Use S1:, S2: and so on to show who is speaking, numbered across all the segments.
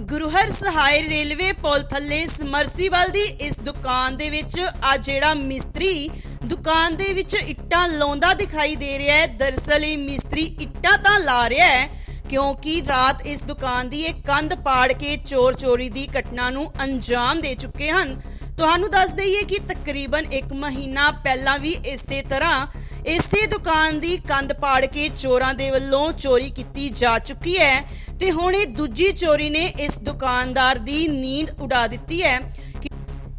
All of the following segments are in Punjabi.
S1: ਗੁਰੂਹਰ ਸਹਾਇ ਰੇਲਵੇ ਪੁਲ ਥੱਲੇ ਸਮਰਸੀਬਲ ਦੀ ਇਸ ਦੁਕਾਨ ਦੇ ਵਿੱਚ ਆ ਜਿਹੜਾ ਮਿਸਤਰੀ ਦੁਕਾਨ ਦੇ ਵਿੱਚ ਇੱਟਾਂ ਲਾਉਂਦਾ ਦਿਖਾਈ ਦੇ ਰਿਹਾ ਹੈ। ਦਰਸਲ ਇਹ ਮਿਸਤਰੀ ਇੱਟਾਂ ਤਾਂ ਲਾ ਰਿਹਾ ਹੈ, ਕਿਉਂਕਿ ਰਾਤ ਇਸ ਦੁਕਾਨ ਦੀ ਇਹ ਕੰਧ ਪਾੜ ਕੇ ਚੋਰ ਚੋਰੀ ਦੀ ਘਟਨਾ ਨੂੰ ਅੰਜਾਮ ਦੇ ਚੁੱਕੇ ਹਨ। ਤੁਹਾਨੂੰ ਦੱਸ ਦਈਏ ਕਿ ਤਕਰੀਬਨ 1 ਮਹੀਨਾ ਪਹਿਲਾਂ ਵੀ ਇਸੇ ਤਰ੍ਹਾਂ ਇਸੇ ਦੁਕਾਨ ਦੀ ਕੰਧ ਪਾੜ ਕੇ ਚੋਰਾਂ ਦੇ ਵੱਲੋਂ ਚੋਰੀ ਕੀਤੀ ਜਾ ਚੁੱਕੀ ਹੈ। ਤੇ ਹੁਣ ਇਹ ਦੂਜੀ ਚੋਰੀ ਨੇ ਇਸ ਦੁਕਾਨਦਾਰ ਦੀ ਨੀਂਦ ਉਡਾ ਦਿੱਤੀ ਹੈ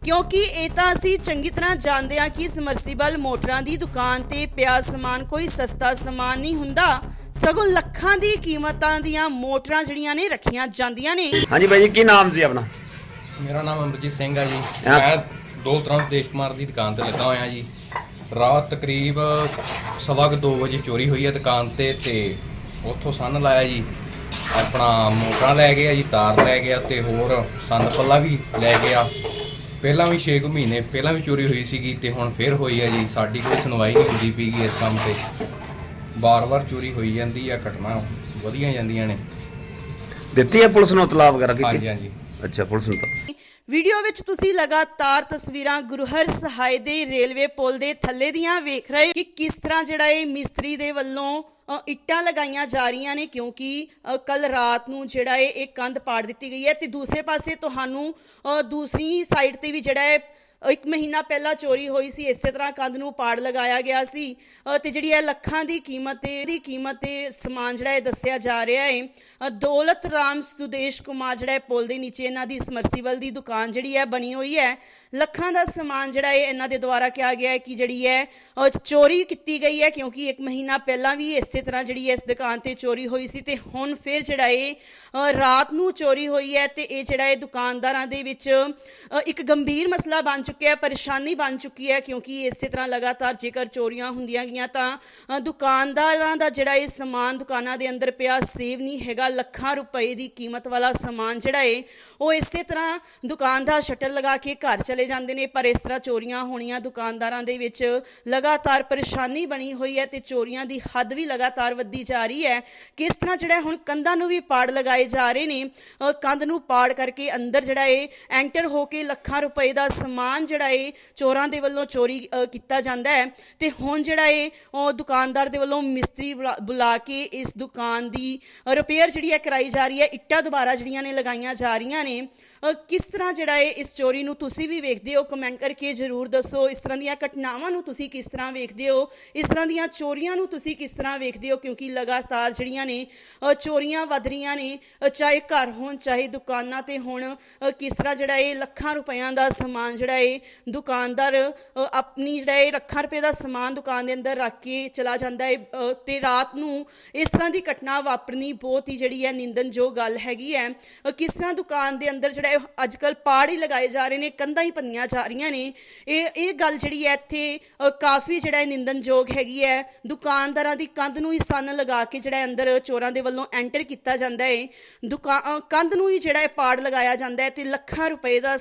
S1: ਕਿਉਂਕਿ ਇਹ ਤਾਂ ਅਸੀਂ ਚੰਗੀ ਤਰ੍ਹਾਂ ਜਾਣਦੇ ਹਾਂ ਕਿ ਸਮਰਸੀਬਲ ਮੋਟਰਾਂ ਦੀ ਦੁਕਾਨ ਤੇ ਪਿਆ ਸਮਾਨ ਕੋਈ ਸਸਤਾ ਸਮਾਨ ਨਹੀਂ ਹੁੰਦਾ। ਸਗੋਂ ਲੱਖਾਂ ਦੀ ਕੀਮਤਾਂ ਦੀਆਂ ਮੋਟਰਾਂ ਜਿਹੜੀਆਂ ਨੇ ਰੱਖੀਆਂ ਜਾਂਦੀਆਂ ਨੇ।
S2: ਹਾਂਜੀ ਬਾਈ ਜੀ ਕੀ ਨਾਮ ਸੀ ਆਪਣਾ?
S3: ਮੇਰਾ ਨਾਮ ਅਮਰਜੀਤ ਸਿੰਘ ਆ ਜੀ। ਮੈਂ ਦੋ ਤਰ੍ਹਾਂ ਦੇਸ਼ ਕੁਮਾਰ ਦੀ ਦੁਕਾਨ ਤੇ ਲੱਗਾ ਹੋਇਆ ਜੀ। ਰਾਤ ਤਕਰੀਬ ਸਵਾ ਕੁ ਦੋ ਵਜੇ ਚੋਰੀ ਹੋਈ ਹੈ ਦੁਕਾਨ ਤੇ ਤੇ ਉੱਥੋਂ ਸੰਨ ਲਾਇਆ ਜੀ। ਆਪਣਾ ਮੋਟਰਾਂ ਲੈ ਗਿਆ ਜੀ ਤਾਰ ਲੈ ਗਿਆ ਤੇ ਹੋਰ ਸੰਦ ਪੱਲਾ ਵੀ ਲੈ ਗਿਆ। ਪਹਿਲਾਂ ਵੀ 6 ਮਹੀਨੇ ਪਹਿਲਾਂ ਵੀ ਚੋਰੀ ਹੋਈ ਸੀਗੀ ਤੇ ਹੁਣ ਫੇਰ ਹੋਈ ਹੈ ਜੀ। ਸਾਡੀ ਕੋਈ ਸੁਣਵਾਈ ਨਹੀਂ ਹੁੰਦੀ ਪਈਗੀ ਇਸ ਕੰਮ ਤੇ। ਬਾਰ-ਬਾਰ ਚੋਰੀ ਹੋਈ ਜਾਂਦੀ ਆ ਘਟਨਾ ਵਧੀਆਂ ਜਾਂਦੀਆਂ ਨੇ।
S2: ਦਿੱਤੀ ਹੈ ਪੁਲਿਸ ਨੂੰ ਇਤਲਾਹ ਵਗੈਰਾ
S3: ਹਾਂਜੀ
S2: ਕੀਤੀ?
S3: ਹਾਂਜੀ
S2: ਅੱਛਾ ਪੁਲਿਸ ਨੂੰ ਤਾਂ।
S1: ਵੀਡੀਓ ਵਿੱਚ ਤੁਸੀਂ ਲਗਾਤਾਰ ਤਸਵੀਰਾਂ ਗੁਰੂਹਰ ਸਹਾਇ ਦੇ ਰੇਲਵੇ ਪੁਲ ਦੇ ਥੱਲੇ ਦੀਆਂ ਵੇਖ ਰਹੇ ਹੋ ਕਿ ਕਿਸ ਤਰ੍ਹਾਂ ਜਿਹੜਾ ਇਹ ਮਿਸਤਰੀ ਦੇ ਵੱਲੋਂ ਇੱਟਾਂ ਲਗਾਈਆਂ ਜਾ ਰਹੀਆਂ ਨੇ ਕਿਉਂਕਿ ਕੱਲ ਰਾਤ ਨੂੰ ਜਿਹੜਾ ਇਹ ਇਹ ਕੰਧ ਪਾੜ ਦਿੱਤੀ ਗਈ ਹੈ ਤੇ ਦੂਸਰੇ ਪਾਸੇ ਤੁਹਾਨੂੰ ਦੂਸਰੀ ਸਾਈਡ ਤੇ ਵੀ ਜਿਹੜਾ ਹੈ ਇੱਕ ਮਹੀਨਾ ਪਹਿਲਾਂ ਚੋਰੀ ਹੋਈ ਸੀ ਇਸੇ ਤਰ੍ਹਾਂ ਕੰਧ ਨੂੰ ਪਾੜ ਲਗਾਇਆ ਗਿਆ ਸੀ ਅ, ਤੇ ਜਿਹੜੀ ਇਹ ਲੱਖਾਂ ਦੀ ਕੀਮਤ ਤੇ ਦੀ ਕੀਮਤ ਤੇ ਸਮਾਨ ਜਿਹੜਾ ਇਹ ਦੱਸਿਆ ਜਾ ਰਿਹਾ ਹੈ ਦੌਲਤ ਰਾਮ ਸੁਦੇਸ਼ ਕੁਮਾਰ ਜਿਹੜਾ ਹੈ ਪੁਲ ਦੇ ਨੀਚੇ ਇਹਨਾਂ ਦੀ ਸਮਰਸੀਬਲ ਦੀ ਦੁਕਾਨ ਜਿਹੜੀ ਹੈ ਬਣੀ ਹੋਈ ਹੈ। ਲੱਖਾਂ ਦਾ ਸਮਾਨ ਜਿਹੜਾ ਹੈ ਇਹਨਾਂ ਦੇ ਦੁਆਰਾ ਕਿਹਾ ਗਿਆ ਹੈ ਕਿ ਜਿਹੜੀ ਹੈ ਚੋਰੀ ਕੀਤੀ ਗਈ ਹੈ ਕਿਉਂਕਿ ਇੱਕ ਮਹੀਨਾ ਪਹਿਲਾਂ ਵੀ ਇਸੇ ਤਰ੍ਹਾਂ ਜਿਹੜੀ ਹੈ ਇਸ ਦੁਕਾਨ ਤੇ ਚੋਰੀ ਹੋਈ ਸੀ ਤੇ ਹੁਣ ਫਿਰ ਜਿਹੜਾ ਇਹ ਰਾਤ ਨੂੰ ਚੋਰੀ ਹੋਈ ਹੈ ਤੇ ਇਹ ਜਿਹੜਾ ਇਹ ਦੁਕਾਨਦਾਰਾਂ ਦੇ ਵਿੱਚ ਇੱਕ ਗੰਭੀਰ ਮਸਲਾ ਬਣ ਚੁੱਕਿਆ ਪਰੇਸ਼ਾਨੀ ਬਣ ਚੁੱਕੀ ਹੈ ਕਿਉਂਕਿ ਇਸੇ ਤਰ੍ਹਾਂ ਲਗਾਤਾਰ ਜੇਕਰ ਚੋਰੀਆਂ ਹੁੰਦੀਆਂ ਗਈਆਂ ਤਾਂ ਦੁਕਾਨਦਾਰਾਂ ਦਾ ਜਿਹੜਾ ਇਹ ਸਮਾਨ ਦੁਕਾਨਾਂ ਦੇ ਅੰਦਰ ਪਿਆ ਸੇਵ ਨਹੀਂ ਹੈਗਾ। ਲੱਖਾਂ ਰੁਪਏ ਦੀ ਕੀਮਤ ਵਾਲਾ ਸਮਾਨ ਜਿਹੜਾ ਹੈ ਉਹ ਇਸੇ ਤਰ੍ਹਾਂ ਦੁਕਾਨ ਦਾ ਸ਼ਟਰ ਲਗਾ ਕੇ ਘਰ ਚਲੇ ਜਾਂਦੇ ਨੇ, ਪਰ ਇਸ ਤਰ੍ਹਾਂ ਚੋਰੀਆਂ ਹੋਣੀਆਂ ਦੁਕਾਨਦਾਰਾਂ ਦੇ ਵਿੱਚ ਲਗਾਤਾਰ ਪਰੇਸ਼ਾਨੀ ਬਣੀ ਹੋਈ ਹੈ ਤੇ ਚੋਰੀਆਂ ਦੀ ਹੱਦ ਵੀ ਲਗਾਤਾਰ ਵੱਧਦੀ ਜਾ ਰਹੀ ਹੈ। ਕਿਸ ਤਰ੍ਹਾਂ ਜਿਹੜਾ ਹੁਣ ਕੰਧਾਂ ਨੂੰ ਵੀ ਪਾੜ ਲਗਾਏ ਜਾ ਰਹੇ ਨੇ ਕੰਧ ਨੂੰ ਪਾੜ ਕਰਕੇ ਅੰਦਰ ਜਿਹੜਾ ਹੈ ਐਂਟਰ ਹੋ ਕੇ ਲੱਖਾਂ ਰੁਪਏ ਦਾ ਸਮਾਨ ਜਿਹੜਾ ਏ, ਚੋਰਾਂ ਦੇ ਵੱਲੋਂ ਚੋਰੀ ਕੀਤਾ ਜਾਂਦਾ ਹੈ। ਤੇ ਹੁਣ ਜਿਹੜਾ ਹੈ ਉਹ ਦੁਕਾਨਦਾਰ ਦੇ ਵੱਲੋਂ ਮਿਸਤਰੀ ਬੁਲਾ- ਬੁਲਾ ਕੇ ਇਸ ਦੁਕਾਨ ਦੀ ਰਿਪੇਅਰ ਜਿਹੜੀ ਹੈ ਕਰਾਈ ਜਾ ਰਹੀ ਹੈ। ਇੱਟਾਂ ਦੁਬਾਰਾ ਜਿਹੜੀਆਂ ਨੇ ਲਗਾਈਆਂ ਜਾ ਰਹੀਆਂ ਨੇ। ਕਿਸ ਤਰ੍ਹਾਂ ਜਿਹੜਾ ਹੈ ਇਸ ਚੋਰੀ ਨੂੰ ਤੁਸੀਂ ਵੀ ਵੇਖਦੇ ਹੋ? ਕਮੈਂਟ ਕਰਕੇ ਜਰੂਰ ਦੱਸੋ। ਇਸ ਤਰ੍ਹਾਂ ਦੀਆਂ ਘਟਨਾਵਾਂ ਨੂੰ ਤੁਸੀਂ ਕਿਸ ਤਰ੍ਹਾਂ ਵੇਖਦੇ ਹੋ? ਇਸ ਤਰ੍ਹਾਂ ਦੀਆਂ ਚੋਰੀਆਂ ਨੂੰ ਤੁਸੀਂ ਕਿਸ ਤਰ੍ਹਾਂ ਵੇਖਦੇ ਹੋ? ਕਿਉਂਕਿ ਲਗਾਤਾਰ ਜਿਹੜੀਆਂ ਨੇ ਚੋਰੀਆਂ ਵੱਧ ਰਹੀਆਂ ਨੇ। ਚਾਹੇ ਘਰ ਹੋਣ, ਚਾਹੇ ਦੁਕਾਨਾਂ ਤੇ ਹੋਣ ਕਿਸ ਤਰ੍ਹਾਂ ਜਿਹੜਾ ਇਹ ਲੱਖਾਂ ਰੁਪਈਆਂ ਦਾ ਸਮਾਨ ਜਿਹੜਾ ਇਹ ਦੁਕਾਨਦਾਰ ਆਪਣੀ ਜਿਹੜਾ ਹੈ ਲੱਖਾਂ ਰੁਪਏ ਦਾ ਸਮਾਨ ਦੁਕਾਨ ਦੇ ਅੰਦਰ ਰੱਖ ਕੇ ਚਲਾ ਜਾਂਦਾ ਹੈ ਅ, ਤੇ ਰਾਤ ਨੂੰ ਇਸ ਤਰ੍ਹਾਂ ਦੀ ਘਟਨਾ ਵਾਪਰਨੀ ਬਹੁਤ ਹੀ ਜਿਹੜੀ ਹੈ ਨਿੰਦਨਯੋਗ ਗੱਲ ਹੈਗੀ ਹੈ। ਕਿਸ ਤਰ੍ਹਾਂ ਦੁਕਾਨ ਦੇ ਅੰਦਰ ਜਿਹੜਾ ਇਹ ਅੱਜ ਕੱਲ ਪਾੜ ਹੀ ਲਗਾਏ ਜਾ ਰਹੇ ਨੇ ਕੰਧਾਂ ਹੀ ਪੰਨੀਆਂ ਜਾ ਰਹੀਆਂ ਨੇ ਇਹ ਇਹ ਗੱਲ ਜਿਹੜੀ ਹੈ ਇੱਥੇ ਕਾਫੀ ਜਿਹੜਾ ਹੈ ਨਿੰਦਨਯੋਗ ਹੈਗੀ ਹੈ। ਦੁਕਾਨਦਾਰਾਂ ਦੀ ਕੰਧ ਨੂੰ ਹੀ ਸੰਨ ਲਗਾ ਕੇ ਜਿਹੜਾ ਅੰਦਰ ਚੋਰਾਂ ਦੇ ਵੱਲੋਂ ਐਂਟਰ ਕੀਤਾ ਜਾਂਦਾ ਹੈ। ਦੁਕਾਨ ਕੰਧ ਨੂੰ ਹੀ ਜਿਹੜਾ ਹੈ ਪਾੜ ਲਗਾਇਆ ਜਾਂਦਾ ਹੈ ਤੇ ਲੱਖਾਂ ਰੁਪਏ ਦਾ